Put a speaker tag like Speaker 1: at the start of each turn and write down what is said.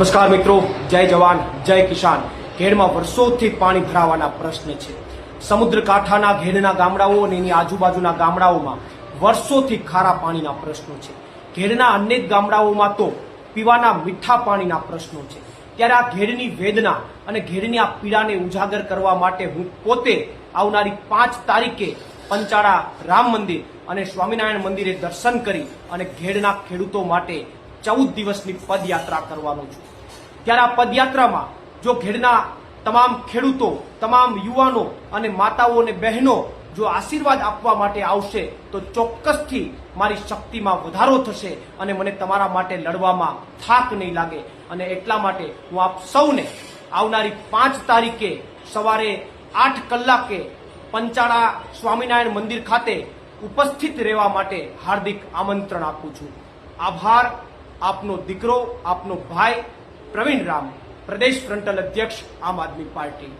Speaker 1: નમસ્કાર મિત્રો, જય જવાન, જય કિસાન. ઘેડમાં વર્ષોથી પાણી ભરાવાના પ્રશ્ન છે. સમુદ્ર કાંઠાના ઘેડના ગામડાઓ અને એની આજુબાજુના ગામડાઓમાં વર્ષોથી ખારા પાણીના પ્રશ્નો છે. ઘેડના અનેક ગામડાઓમાં તો પીવાના મીઠા પાણીના પ્રશ્નો છે. ત્યારે આ ઘેડની વેદના અને ઘેડની આ પીડાને ઉજાગર કરવા માટે હું પોતે આવનારી પાંચ તારીખે પંચાળા રામ મંદિર અને સ્વામિનારાયણ મંદિરે દર્શન કરી અને ઘેડના ખેડૂતો માટે ચૌદ દિવસની પદયાત્રા કરવાનો છું. ત્યારે આ પદયાત્રામાં જો ઘેડના તમામ ખેડૂતો, તમામ યુવાનો અને માતાઓ અને બહેનો જો આશીર્વાદ આપવા માટે આવશે, તો ચોક્કસથી મારી શક્તિમાં વધારો થશે અને મને તમારા માટે લડવામાં થાક નહીં લાગે. અને એટલા માટે હું આપ સૌને આવનારી પાંચ તારીખે સવારે આઠ કલાકે પંચાળા સ્વામિનારાયણ મંદિર ખાતે ઉપસ્થિત રહેવા માટે હાર્દિક આમંત્રણ આપું છું. આભાર. આપનો દીકરો આપનો ભાઈ પ્રવીણ રામ પ્રદેશ ફ્રન્ટલ અધ્યક્ષ આમ આદમી પાર્ટી.